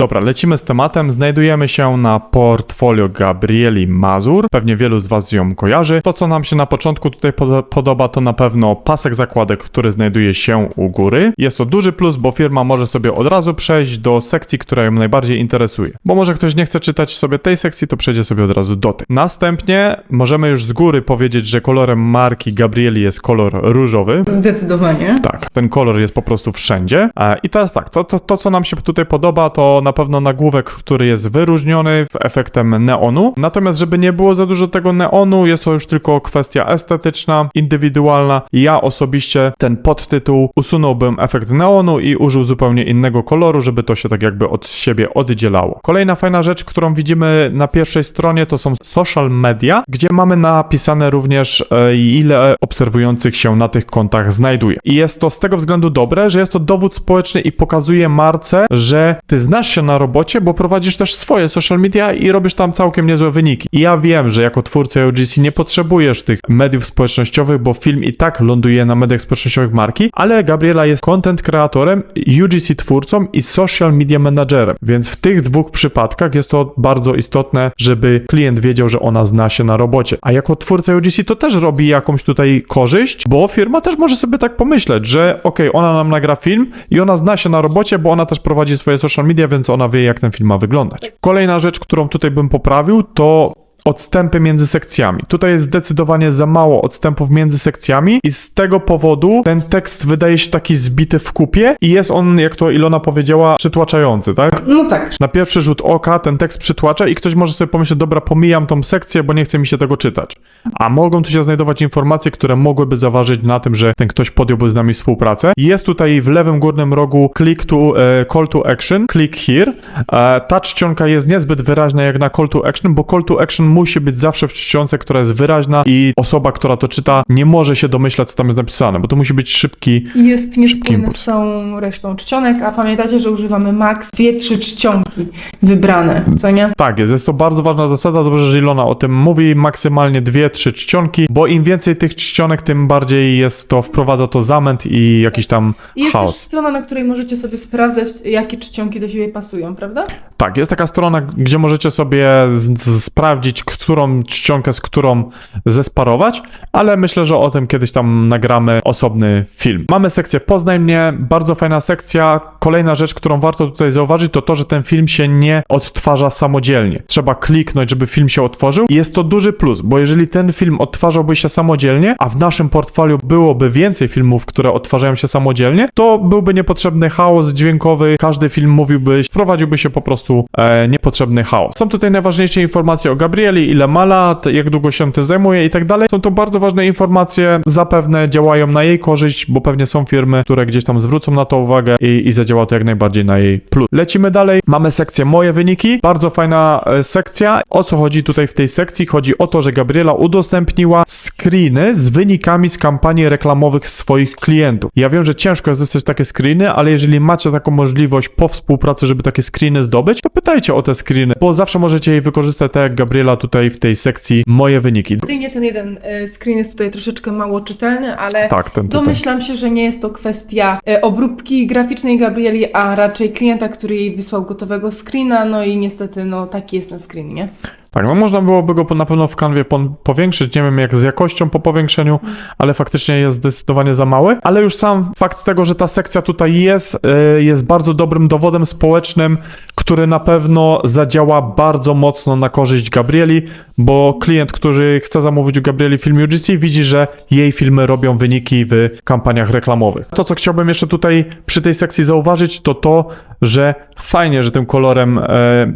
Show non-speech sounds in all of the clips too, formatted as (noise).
Dobra, lecimy z tematem. Znajdujemy się na portfolio Gabrieli Mazur. Pewnie wielu z Was ją kojarzy. To, co nam się na początku tutaj pod- podoba, to na pewno pasek zakładek, który znajduje się u góry. Jest to duży plus, bo firma może sobie od razu przejść do sekcji, która ją najbardziej interesuje. Bo może ktoś nie chce czytać sobie tej sekcji, to przejdzie sobie od razu do tej. Następnie możemy już z góry powiedzieć, że kolorem marki Gabrieli jest kolor różowy. Zdecydowanie. Tak, ten kolor jest po prostu wszędzie. E, I teraz tak, to, to, to co nam się tutaj podoba, to na pewno nagłówek, który jest wyróżniony efektem neonu. Natomiast, żeby nie było za dużo tego neonu, jest to już tylko kwestia estetyczna, indywidualna. Ja osobiście ten podtytuł usunąłbym efekt neonu i użył zupełnie innego koloru, żeby to się tak jakby od siebie oddzielało. Kolejna fajna rzecz, którą widzimy na pierwszej stronie, to są social media, gdzie mamy napisane również e, ile obserwujących się na tych kontach znajduje. I jest to z tego względu dobre, że jest to dowód społeczny i pokazuje marce, że ty znasz się na robocie, bo prowadzisz też swoje social media i robisz tam całkiem niezłe wyniki. I ja wiem, że jako twórca UGC nie potrzebujesz tych mediów społecznościowych, bo film i tak ląduje na mediach społecznościowych marki, ale Gabriela jest content kreatorem, UGC twórcą i social media managerem. Więc w tych dwóch przypadkach jest to bardzo istotne, żeby klient wiedział, że ona zna się na robocie. A jako twórca UGC to też robi jakąś tutaj korzyść, bo firma też może sobie tak pomyśleć, że okej, ona nam nagra film i ona zna się na robocie, bo ona też prowadzi swoje social media, więc ona wie, jak ten film ma wyglądać. Kolejna rzecz, którą tutaj bym poprawił, to odstępy między sekcjami. Tutaj jest zdecydowanie za mało odstępów między sekcjami i z tego powodu ten tekst wydaje się taki zbity w kupie i jest on, jak to Ilona powiedziała, przytłaczający, tak? No tak. Na pierwszy rzut oka ten tekst przytłacza i ktoś może sobie pomyśleć, dobra, pomijam tą sekcję, bo nie chce mi się tego czytać. A mogą tu się znajdować informacje, które mogłyby zaważyć na tym, że ten ktoś podjąłby z nami współpracę. Jest tutaj w lewym górnym rogu click to, e, call to action, click here. E, ta czcionka jest niezbyt wyraźna jak na call to action, bo call to action musi być zawsze w czcionce, która jest wyraźna i osoba, która to czyta, nie może się domyślać, co tam jest napisane, bo to musi być szybki, jest niespójny z całą resztą czcionek, a pamiętacie, że używamy max dwie, trzy czcionki wybrane, co nie? Tak jest, jest to bardzo ważna zasada, dobrze, że Ilona o tym mówi, maksymalnie dwie, trzy czcionki, bo im więcej tych czcionek, tym bardziej jest to, wprowadza to zamęt i jakiś tam jest też chaos. strona, na której możecie sobie sprawdzać, jakie czcionki do siebie pasują, prawda? Tak, jest taka strona, gdzie możecie sobie z, z, sprawdzić, którą czcionkę z którą zesparować, ale myślę, że o tym kiedyś tam nagramy osobny film. Mamy sekcję Poznaj mnie, bardzo fajna sekcja. Kolejna rzecz, którą warto tutaj zauważyć, to to, że ten film się nie odtwarza samodzielnie. Trzeba kliknąć, żeby film się otworzył i jest to duży plus, bo jeżeli ten film odtwarzałby się samodzielnie, a w naszym portfolio byłoby więcej filmów, które odtwarzają się samodzielnie, to byłby niepotrzebny chaos dźwiękowy, każdy film mówiłby, wprowadziłby się po prostu e, niepotrzebny chaos. Są tutaj najważniejsze informacje o Gabrieli, ile ma lat, jak długo się tym zajmuje i tak dalej. Są to bardzo ważne informacje, zapewne działają na jej korzyść, bo pewnie są firmy, które gdzieś tam zwrócą na to uwagę i, i zadziała to jak najbardziej na jej plus. Lecimy dalej. Mamy sekcję Moje wyniki. Bardzo fajna e, sekcja. O co chodzi tutaj w tej sekcji? Chodzi o to, że Gabriela udostępniła screeny z wynikami z kampanii reklamowych swoich klientów. Ja wiem, że ciężko jest dostać takie screeny, ale jeżeli macie taką możliwość po współpracy, żeby takie screeny zdobyć, to pytajcie o te screeny, bo zawsze możecie je wykorzystać tak jak Gabriela tutaj w tej sekcji Moje wyniki. Jedynie ten jeden e, screen jest tutaj troszeczkę mało czytelny, ale Tak, ten tutaj. domyślam się, że nie jest to kwestia e, obróbki graficznej Gabrieli, a raczej klienta, który jej wysłał gotowego screena, no i niestety, no taki jest ten screen, nie? Tak, no można byłoby go na pewno w kanwie powiększyć, nie wiem jak z jakością po powiększeniu, ale faktycznie jest zdecydowanie za mały. Ale już sam fakt tego, że ta sekcja tutaj jest, y, jest bardzo dobrym dowodem społecznym, który na pewno zadziała bardzo mocno na korzyść Gabrieli, bo klient, który chce zamówić u Gabrieli film UGC, widzi, że jej filmy robią wyniki w kampaniach reklamowych. To, co chciałbym jeszcze tutaj przy tej sekcji zauważyć, to to, że fajnie, że tym kolorem e,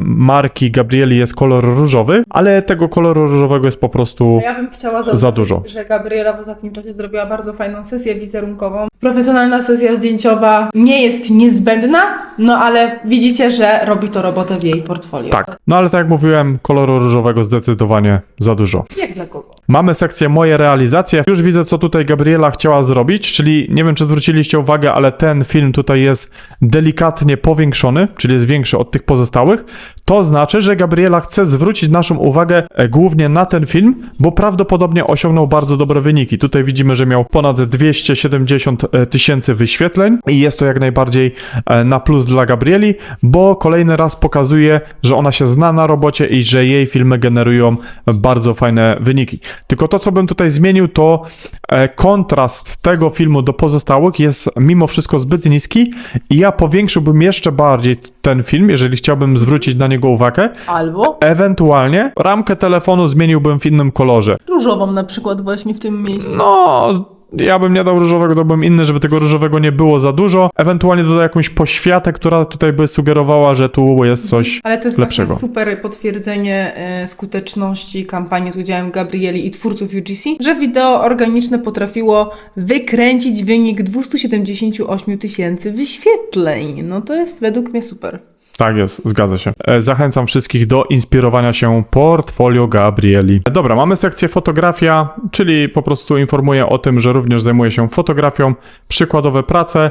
marki Gabrieli jest kolor różowy, ale tego koloru różowego jest po prostu A ja bym chciała zauważyć, za dużo. że Gabriela w ostatnim czasie zrobiła bardzo fajną sesję wizerunkową. Profesjonalna sesja zdjęciowa nie jest niezbędna, no ale widzicie, że robi to robotę w jej portfolio. Tak. No ale tak jak mówiłem, koloru różowego zdecydowanie za dużo. Jak dla kogo? Mamy sekcję moje realizacje. Już widzę, co tutaj Gabriela chciała zrobić, czyli nie wiem, czy zwróciliście uwagę, ale ten film tutaj jest delikatnie powiększony, czyli jest większy od tych pozostałych. To znaczy, że Gabriela chce zwrócić naszą uwagę e, głównie na ten film, bo prawdopodobnie osiągnął bardzo dobre wyniki. Tutaj widzimy, że miał ponad 270 e, tysięcy wyświetleń i jest to jak najbardziej e, na plus dla Gabrieli, bo kolejny raz pokazuje, że ona się zna na robocie i że jej filmy generują bardzo fajne wyniki. Tylko to, co bym tutaj zmienił, to e, kontrast tego filmu do pozostałych jest mimo wszystko zbyt niski i ja powiększyłbym jeszcze bardziej ten film, jeżeli chciałbym zwrócić na niego uwagę. Albo Ewentualnie ramkę telefonu zmieniłbym w innym kolorze. różową na przykład właśnie w tym miejscu. No, ja bym nie dał różowego, dałbym inny, żeby tego różowego nie było za dużo. Ewentualnie dodał jakąś poświatę, która tutaj by sugerowała, że tu jest coś Ale to jest lepszego. właśnie super potwierdzenie e, skuteczności kampanii z udziałem Gabrieli i twórców UGC, że wideo organiczne potrafiło wykręcić wynik 278 tysięcy wyświetleń. No to jest według mnie super. Tak jest, zgadza się. E, Zachęcam wszystkich do inspirowania się portfolio Gabrieli. E, Dobra, mamy sekcję fotografia, czyli po prostu informuję o tym, że również zajmuję się fotografią, przykładowe prace.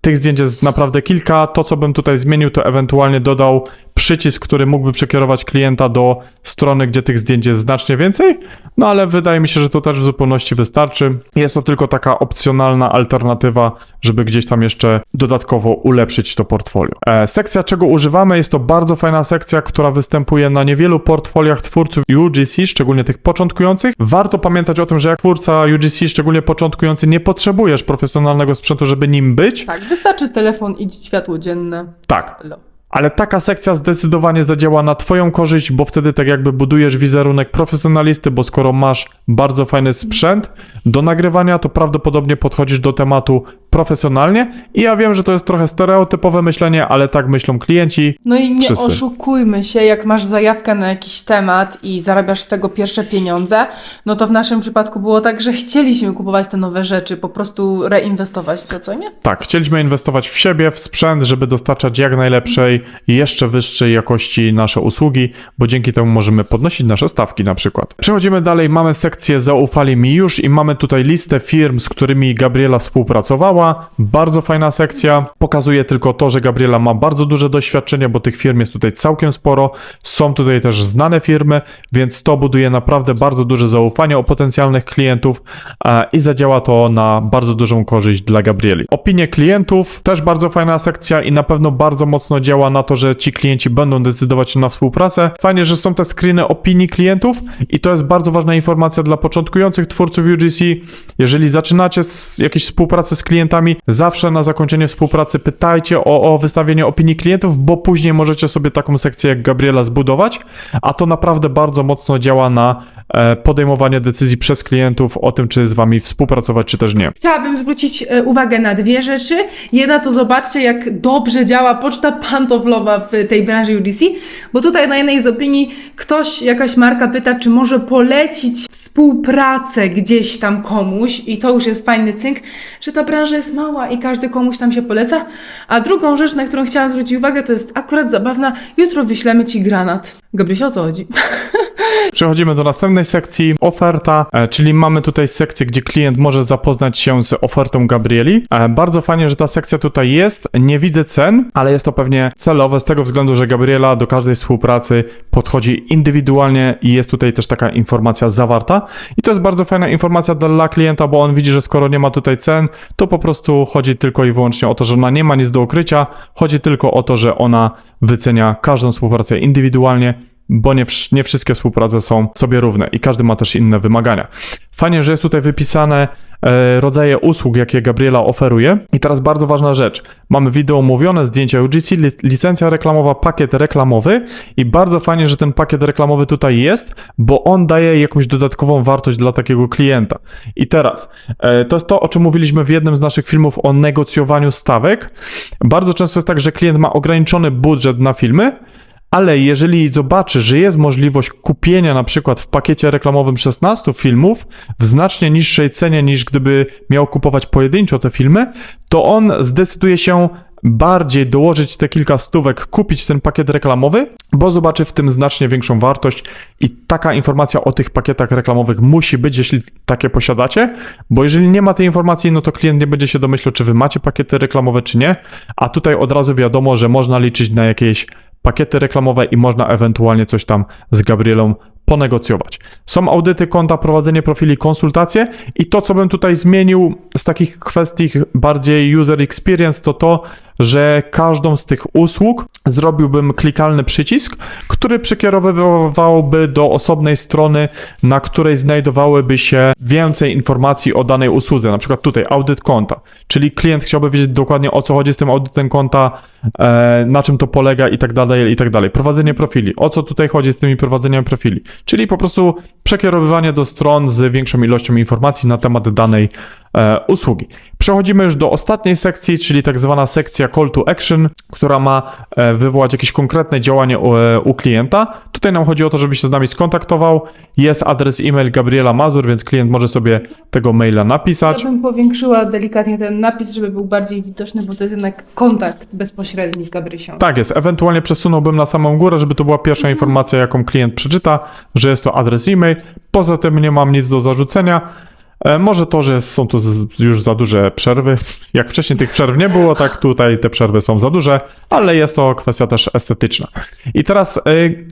Tych zdjęć jest naprawdę kilka. To, co bym tutaj zmienił, to ewentualnie dodał przycisk, który mógłby przekierować klienta do strony, gdzie tych zdjęć jest znacznie więcej. No ale wydaje mi się, że to też w zupełności wystarczy. Jest to tylko taka opcjonalna alternatywa, żeby gdzieś tam jeszcze dodatkowo ulepszyć to portfolio. E, sekcja, czego używamy, jest to bardzo fajna sekcja, która występuje na niewielu portfoliach twórców UGC, szczególnie tych początkujących. Warto pamiętać o tym, że jak twórca UGC, szczególnie początkujący, nie potrzebujesz profesjonalnego sprzętu, żeby nim być. Tak, wystarczy telefon i światło dzienne. Tak. Ale taka sekcja zdecydowanie zadziała na Twoją korzyść, bo wtedy tak jakby budujesz wizerunek profesjonalisty, bo skoro masz bardzo fajny sprzęt do nagrywania, to prawdopodobnie podchodzisz do tematu profesjonalnie. I ja wiem, że to jest trochę stereotypowe myślenie, ale tak myślą klienci. No i nie Wszyscy. oszukujmy się, jak masz zajawkę na jakiś temat i zarabiasz z tego pierwsze pieniądze, no to w naszym przypadku było tak, że chcieliśmy kupować te nowe rzeczy, po prostu reinwestować to, co nie? Tak, chcieliśmy inwestować w siebie, w sprzęt, żeby dostarczać jak najlepszej i jeszcze wyższej jakości nasze usługi, bo dzięki temu możemy podnosić nasze stawki na przykład. Przechodzimy dalej, mamy sekcję Zaufali mi już i mamy tutaj listę firm, z którymi Gabriela współpracowała. Bardzo fajna sekcja. Pokazuje tylko to, że Gabriela ma bardzo duże doświadczenie, bo tych firm jest tutaj całkiem sporo. Są tutaj też znane firmy, więc to buduje naprawdę bardzo duże zaufanie o potencjalnych klientów i zadziała to na bardzo dużą korzyść dla Gabrieli. Opinie klientów też bardzo fajna sekcja i na pewno bardzo mocno działa na to, że ci klienci będą decydować na współpracę. Fajnie, że są te screeny opinii klientów i to jest bardzo ważna informacja dla początkujących twórców UGC. Jeżeli zaczynacie z jakiejś współpracy z klientami, zawsze na zakończenie współpracy pytajcie o, o wystawienie opinii klientów, bo później możecie sobie taką sekcję jak Gabriela zbudować, a to naprawdę bardzo mocno działa na e, podejmowanie decyzji przez klientów o tym, czy z wami współpracować, czy też nie. Chciałabym zwrócić e, uwagę na dwie rzeczy. Jedna to zobaczcie, jak dobrze działa poczta pantoflowa w tej branży UGC, bo tutaj na jednej z opinii ktoś, jakaś marka pyta, czy może polecić współpracę gdzieś tam komuś i to już jest fajny cynk, że ta branża jest mała i każdy komuś tam się poleca. A drugą rzecz, na którą chciałam zwrócić uwagę, to jest akurat zabawna. Jutro wyślemy Ci granat. Gabrysia, o co chodzi? (laughs) Przechodzimy do następnej sekcji, oferta, e, czyli mamy tutaj sekcję, gdzie klient może zapoznać się z ofertą Gabrieli. E, Bardzo fajnie, że ta sekcja tutaj jest. Nie widzę cen, ale jest to pewnie celowe z tego względu, że Gabriela do każdej współpracy podchodzi indywidualnie i jest tutaj też taka informacja zawarta. I to jest bardzo fajna informacja dla klienta, bo on widzi, że skoro nie ma tutaj cen, to po prostu chodzi tylko i wyłącznie o to, że ona nie ma nic do ukrycia. Chodzi tylko o to, że ona wycenia każdą współpracę indywidualnie bo nie, nie wszystkie współprace są sobie równe i każdy ma też inne wymagania. Fajnie, że jest tutaj wypisane e, rodzaje usług, jakie Gabriela oferuje. I teraz bardzo ważna rzecz. Mamy wideo umówione, zdjęcia UGC, li, licencja reklamowa, pakiet reklamowy i bardzo fajnie, że ten pakiet reklamowy tutaj jest, bo on daje jakąś dodatkową wartość dla takiego klienta. I teraz, e, to jest to, o czym mówiliśmy w jednym z naszych filmów o negocjowaniu stawek. Bardzo często jest tak, że klient ma ograniczony budżet na filmy, ale jeżeli zobaczy, że jest możliwość kupienia na przykład w pakiecie reklamowym 16 filmów w znacznie niższej cenie niż gdyby miał kupować pojedynczo te filmy, to on zdecyduje się bardziej dołożyć te kilka stówek, kupić ten pakiet reklamowy, bo zobaczy w tym znacznie większą wartość i taka informacja o tych pakietach reklamowych musi być, jeśli takie posiadacie, bo jeżeli nie ma tej informacji, no to klient nie będzie się domyślał, czy wy macie pakiety reklamowe, czy nie, a tutaj od razu wiadomo, że można liczyć na jakieś pakiety reklamowe i można ewentualnie coś tam z Gabrielą ponegocjować. Są audyty konta, prowadzenie profili, konsultacje i to, co bym tutaj zmienił z takich kwestii bardziej user experience, to to, że każdą z tych usług zrobiłbym klikalny przycisk, który przekierowywałby do osobnej strony, na której znajdowałyby się więcej informacji o danej usłudze. Na przykład tutaj audyt konta, czyli klient chciałby wiedzieć dokładnie o co chodzi z tym audytem konta, e, na czym to polega i tak dalej, i tak dalej. Prowadzenie profili, o co tutaj chodzi z tymi prowadzeniami profili, czyli po prostu przekierowywanie do stron z większą ilością informacji na temat danej usługi. Przechodzimy już do ostatniej sekcji, czyli tak zwana sekcja call to action, która ma e, wywołać jakieś konkretne działanie u, e, u klienta. Tutaj nam chodzi o to, żeby się z nami skontaktował. Jest adres e-mail Gabriela Mazur, więc klient może sobie tego maila napisać. Ja bym powiększyła delikatnie ten napis, żeby był bardziej widoczny, bo to jest jednak kontakt bezpośredni z Gabrysią. Tak jest, ewentualnie przesunąłbym na samą górę, żeby to była pierwsza informacja, jaką klient przeczyta, że jest to adres e-mail. Poza tym nie mam nic do zarzucenia. E, Może to, że są tu już za duże przerwy. Jak wcześniej tych przerw nie było, tak tutaj te przerwy są za duże, ale jest to kwestia też estetyczna. I teraz e,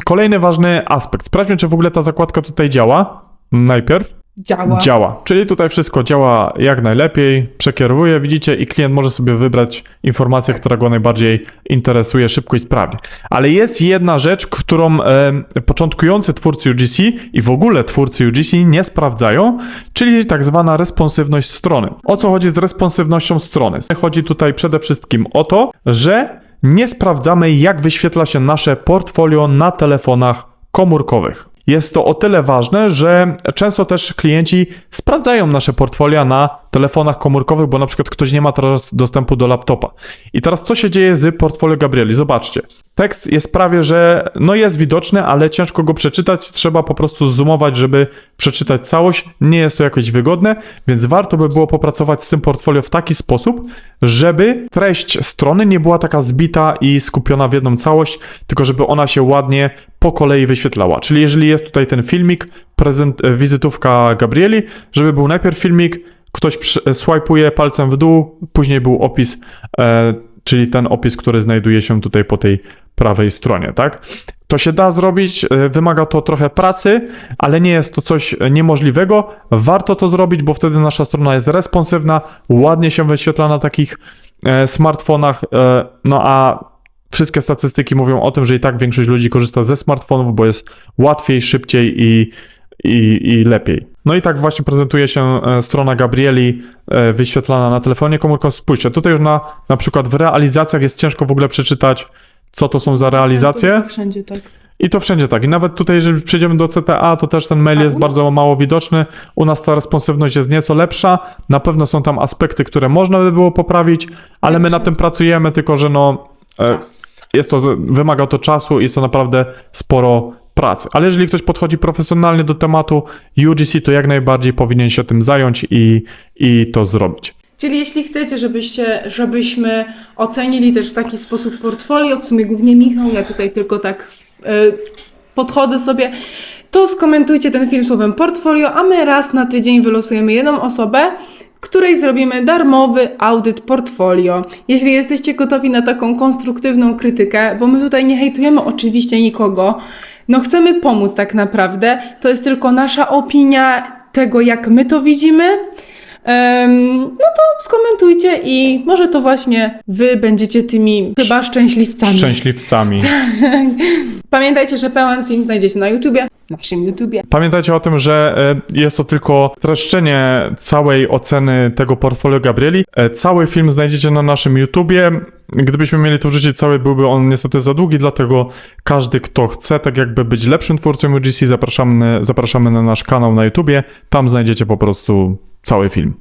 kolejny ważny aspekt. Sprawdźmy, czy w ogóle ta zakładka tutaj działa. Najpierw. Działa. Działa. Czyli tutaj wszystko działa jak najlepiej, przekierowuje, widzicie, i klient może sobie wybrać informację, która go najbardziej interesuje szybko i sprawnie. Ale jest jedna rzecz, którą e, początkujący twórcy UGC i w ogóle twórcy UGC nie sprawdzają, czyli tak zwana responsywność strony. O co chodzi z responsywnością strony? Chodzi tutaj przede wszystkim o to, że nie sprawdzamy, jak wyświetla się nasze portfolio na telefonach komórkowych. Jest to o tyle ważne, że często też klienci sprawdzają nasze portfolia na telefonach komórkowych, bo na przykład ktoś nie ma teraz dostępu do laptopa. I teraz co się dzieje z portfolio Gabrieli? Zobaczcie. Tekst jest prawie, że no jest widoczny, ale ciężko go przeczytać. Trzeba po prostu zoomować, żeby przeczytać całość. Nie jest to jakoś wygodne, więc warto by było popracować z tym portfolio w taki sposób, żeby treść strony nie była taka zbita i skupiona w jedną całość, tylko żeby ona się ładnie po kolei wyświetlała. Czyli jeżeli jest tutaj ten filmik, prezent, e, wizytówka Gabrieli, żeby był najpierw filmik, ktoś przy- swajpuje palcem w dół, później był opis, e, czyli ten opis, który znajduje się tutaj po tej prawej stronie, tak? To się da zrobić, e, wymaga to trochę pracy, ale nie jest to coś niemożliwego. Warto to zrobić, bo wtedy nasza strona jest responsywna, ładnie się wyświetla na takich e, smartfonach, e, no a wszystkie statystyki mówią o tym, że i tak większość ludzi korzysta ze smartfonów, bo jest łatwiej, szybciej i, i, i lepiej. No i tak właśnie prezentuje się e, strona Gabrieli e, wyświetlana na telefonie komórkowym. Spójrzcie, tutaj już na, na przykład w realizacjach jest ciężko w ogóle przeczytać, co to są za realizacje. To Wszędzie tak. I to wszędzie tak. I nawet tutaj, jeżeli przejdziemy do CTA, to też ten mail A jest bardzo mało widoczny. U nas ta responsywność jest nieco lepsza. Na pewno są tam aspekty, które można by było poprawić, ale my nad tym pracujemy, tylko że no. e, jest to, wymaga to czasu i jest to naprawdę sporo pracy. Ale jeżeli ktoś podchodzi profesjonalnie do tematu UGC, to jak najbardziej powinien się tym zająć i, i to zrobić. Czyli jeśli chcecie, żebyście, żebyśmy ocenili też w taki sposób portfolio, w sumie głównie Michał, ja tutaj tylko tak y, podchodzę sobie, to skomentujcie ten film słowem portfolio, a my raz na tydzień wylosujemy jedną osobę, której zrobimy darmowy audyt portfolio. Jeśli jesteście gotowi na taką konstruktywną krytykę, bo my tutaj nie hejtujemy oczywiście nikogo, no chcemy pomóc tak naprawdę, to jest tylko nasza opinia tego, jak my to widzimy. Em, no to skomentujcie i może to właśnie wy będziecie tymi chyba szczęśliwcami. Szczęśliwcami. (laughs) Pamiętajcie, że pełen film znajdziecie na YouTubie, naszym YouTubie. Pamiętajcie o tym, że e, jest to tylko streszczenie całej oceny tego portfolio Gabrieli. E, Cały film znajdziecie na naszym YouTubie. Gdybyśmy mieli to wrzucić cały, byłby on niestety za długi, dlatego każdy, kto chce tak jakby być lepszym twórcą UGC, zapraszamy, zapraszamy na nasz kanał na YouTubie. Tam znajdziecie po prostu cały film.